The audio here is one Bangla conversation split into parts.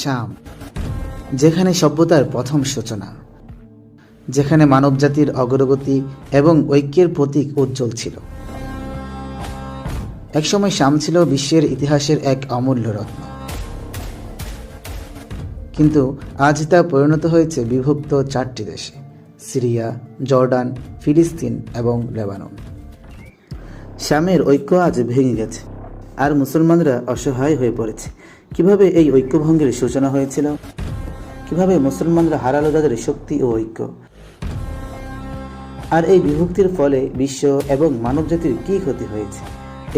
শাম, যেখানে সভ্যতার প্রথম সূচনা, যেখানে মানবজাতির অগ্রগতি এবং ঐক্যের প্রতীক উজ্জ্বল ছিল। একসময় শাম ছিল বিশ্বের ইতিহাসের এক অমূল্য রত্ন। কিন্তু আজ তা পরিণত হয়েছে বিভক্ত চারটি দেশে, সিরিয়া, জর্ডান, ফিলিস্তিন এবং লেবানন। শামের ঐক্য আজ ভেঙে গেছে, আর মুসলমানরা অসহায় হয়ে পড়েছে। কীভাবে এই ঐক্যভঙ্গের সূচনা হয়েছিল? কীভাবে মুসলমানরা হারালো তাদের শক্তি ও ঐক্য? আর এই বিভক্তির ফলে বিশ্ব এবং মানবজাতির কী ক্ষতি হয়েছে?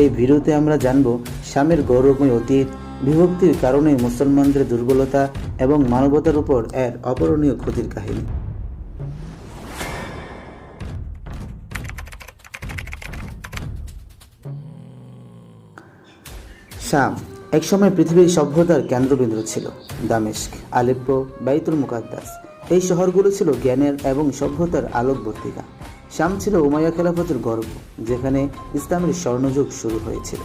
এই ভিডিওতে আমরা জানব শামের গৌরবময় অতীত, বিভক্তির কারণে মুসলমানদের দুর্বলতা এবং মানবতার উপর এর অপরণীয় ক্ষতির কাহিনী। শাম একসময় পৃথিবীর সভ্যতার কেন্দ্রবিন্দু ছিল দামেস্ক, আলেপ্পো, বাইতুল মুকাদ্দাস। এই শহরগুলো ছিল জ্ঞানের এবং সভ্যতার আলোকবর্তিকা। শাম ছিল উমাইয়া খেলাফতের গর্ব, যেখানে ইসলামের স্বর্ণযুগ শুরু হয়েছিল।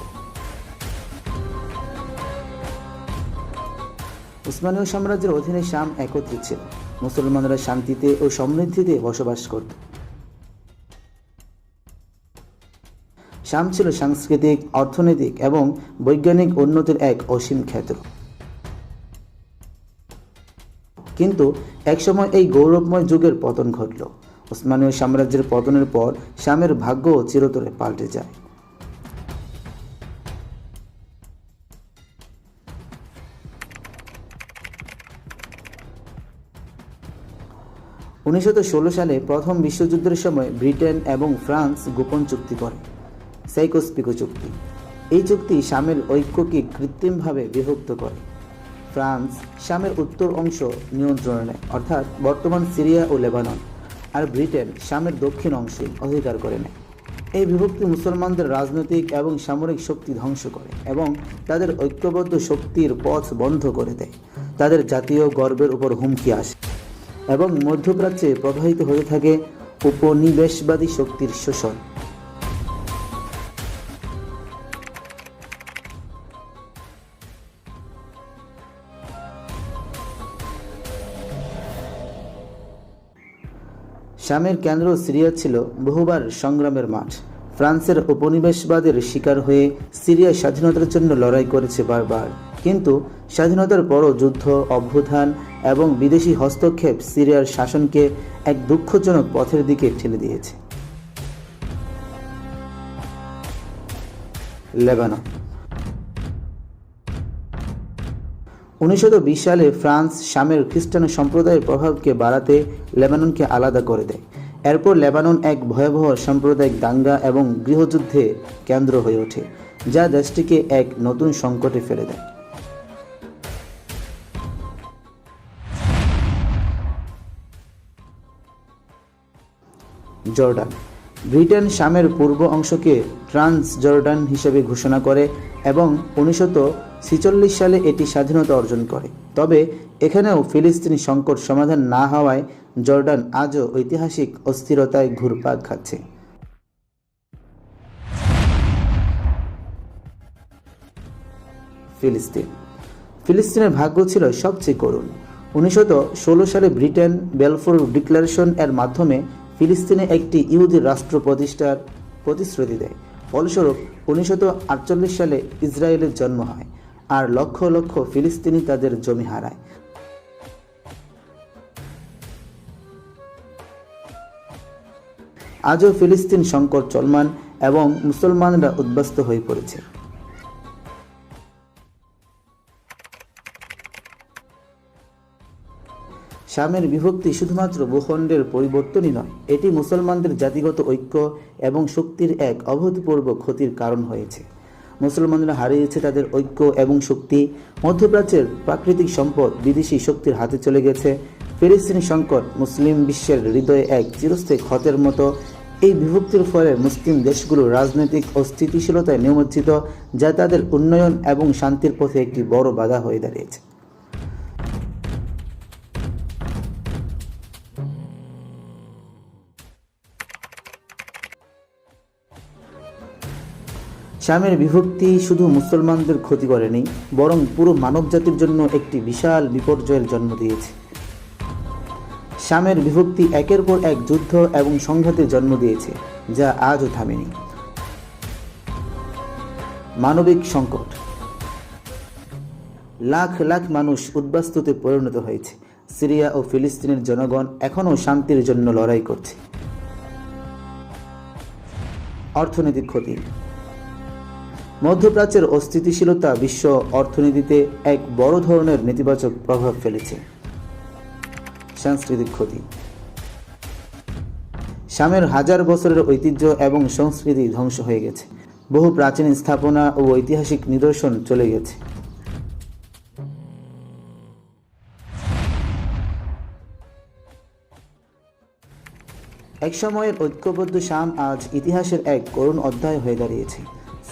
উসমানীয় সাম্রাজ্যের অধীনে শাম একত্রিত ছিল। মুসলমানরা শান্তিতে ও সমৃদ্ধিতে বসবাস করত। শাম ছিল সাংস্কৃতিক, অর্থনৈতিক এবং বৈজ্ঞানিক উন্নতির এক অসীম ক্ষেত্র। কিন্তু একসময় এই গৌরবময় যুগের পতন ঘটল। ওসমানীয় সাম্রাজ্যের পতনের পর শামের ভাগ্য চিরতরে পাল্টে যায়। উনিশশো ষোলো সালে প্রথম বিশ্বযুদ্ধের সময় ব্রিটেন এবং ফ্রান্স গোপন চুক্তি করে। সাইকোস্পিকো চুক্তি। এই চুক্তি শামের ঐক্যকে কৃত্রিমভাবে বিভক্ত করে। ফ্রান্স শামের উত্তর অংশ নিয়ন্ত্রণে নেয়, অর্থাৎ বর্তমান সিরিয়া ও লেবানন, আর ব্রিটেন শামের দক্ষিণ অংশে অধিকার করে নেয়। এই বিভক্তি মুসলমানদের রাজনৈতিক এবং সামরিক শক্তি ধ্বংস করে এবং তাদের ঐক্যবদ্ধ শক্তির পথ বন্ধ করে দেয়। তাদের জাতীয় গর্বের উপর হুমকি আসে এবং মধ্যপ্রাচ্যে প্রবাহিত হতে থাকে উপনিবেশবাদী শক্তির শোষণ। শামের কেন্দ্র সিরিয়া ছিল বহুবার সংগ্রামের মাঠ। ফ্রান্সের উপনিবেশবাদের শিকার হয়ে সিরিয়া স্বাধীনতার জন্য লড়াই করেছে বারবার। কিন্তু স্বাধীনতার পরও যুদ্ধ, অভ্যুত্থান এবং বিদেশি হস্তক্ষেপ সিরিয়ার শাসনকে এক দুঃখজনক পথের দিকে ঠেলে দিয়েছে। লেবানন উনিশশো বিশ সালে ফ্রান্স শামের খ্রিস্টান সম্প্রদায়ের প্রভাবকে বাড়াতে লেবাননকে আলাদা করে দেয়। এরপর লেবানন এক ভয়াবহ সাম্প্রদায়িক দাঙ্গা এবং গৃহযুদ্ধে কেন্দ্র হয়ে ওঠে, যা দেশটিকে এক নতুন সংকটে ফেলে দেয়। জর্ডান ব্রিটেন শামের পূর্ব অংশকে ট্রান্স জর্ডান হিসেবে ঘোষণা করে এবং উনিশশো ছিচল্লিশ সালে এটি স্বাধীনতা অর্জন করে। তবে এখানেও ফিলিস্তিনি সংকট সমাধান না হওয়ায় জর্ডান আজও ঐতিহাসিক অস্থিরতায় ঘুরপাক খাচ্ছে। ফিলিস্তিন। ফিলিস্তিনের ভাগ্য ছিল সবচেয়ে করুণ। উনিশশো ষোলো সালে ব্রিটেন বেলফোর ডিক্লারেশন এর মাধ্যমে ফিলিস্তিনে একটি ইহুদি রাষ্ট্র প্রতিষ্ঠার প্রতিশ্রুতি দেয়। ফলস্বরূপ, উনিশশো আটচল্লিশ সালে ইসরায়েলের জন্ম হয় আর লক্ষ লক্ষ ফিলিস্তিনি তাদের জমি হারায়। আজও ফিলিস্তিন সংকট চলমান এবং মুসলমানরা উদ্বাস্ত হয়ে পড়েছে। শামের বিভক্তি শুধুমাত্র ভূখণ্ডের পরিবর্তনই নয়, এটি মুসলমানদের জাতিগত ঐক্য এবং শক্তির এক অভূতপূর্ব ক্ষতির কারণ হয়েছে। মুসলমানরা হারিয়েছে তাদের ঐক্য এবং শক্তি, মধ্যপ্রাচ্যের প্রাকৃতিক সম্পদ বিদেশি শক্তির হাতে চলে গেছে। ফিলিস্তিনি সংকট মুসলিম বিশ্বের হৃদয়ে এক চিরস্থায়ী ক্ষতের মতো। এই বিভক্তির ফলে মুসলিম দেশগুলো রাজনৈতিক অস্থিতিশীলতায় নিমজ্জিত, যা তাদের উন্নয়ন এবং শান্তির পথে একটি বড় বাধা হয়ে দাঁড়িয়েছে। শামের বিভক্তি শুধু মুসলমানদের ক্ষতি করেনি, বরং পুরো মানবজাতির জন্য একটি বিশাল বিপর্যয়ের জন্ম দিয়েছে। শামের বিভক্তি একের পর এক যুদ্ধ এবং সংঘাতের জন্ম দিয়েছে, যা আজও থামেনি। মানবিক সংকট। লাখ লাখ মানুষ উদ্বাস্তুতে পরিণত হয়েছে। সিরিয়া ও ফিলিস্তিনের জনগণ এখনও শান্তির জন্য লড়াই করছে। অর্থনৈতিক ক্ষতি। মধ্যপ্রাচ্যের অস্থিতিশীলতা বিশ্ব অর্থনীতিতে এক বড় ধরনের নেতিবাচক প্রভাব ফেলেছে। সাংস্কৃতিক ক্ষতি। শামের হাজার বছরের ঐতিহ্য এবং সংস্কৃতি ধ্বংস হয়ে গেছে। বহু প্রাচীন স্থাপনা ও ঐতিহাসিক নিদর্শন চলে গেছে। একসময়ের ঐক্যবদ্ধ শাম আজ ইতিহাসের এক করুণ অধ্যায় হয়ে দাঁড়িয়েছে।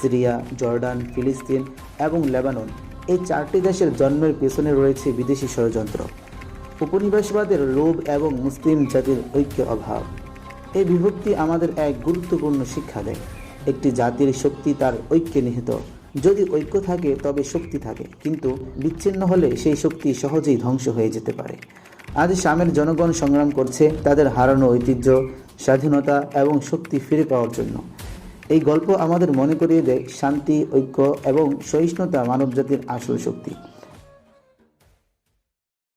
সিরিয়া, জর্ডান, ফিলিস্তিন এবং লেবানন এই চারটি দেশের জন্মের পেছনে রয়েছে বিদেশি ষড়যন্ত্র। উপনিবেশবাদের লোভ এবং মুসলিম জাতির ঐক্যের অভাব। এই বিভক্তি আমাদের এক গুরুত্বপূর্ণ শিক্ষা দেয়। একটি জাতির শক্তি তার ঐক্যে নিহিত। যদি ঐক্য থাকে, তবে শক্তি থাকে, কিন্তু বিচ্ছিন্ন হলে সেই শক্তি সহজেই ধ্বংস হয়ে যেতে পারে। আজ শামের জনগণ সংগ্রাম করছে তাদের হারানো ঐতিহ্য, স্বাধীনতা এবং শক্তি ফিরে পাওয়ার জন্য। এই গল্প আমাদের মনে করিয়ে দেয় শান্তি ঐক্য এবং সহিষ্ণুতা মানবজাতির আসল শক্তি।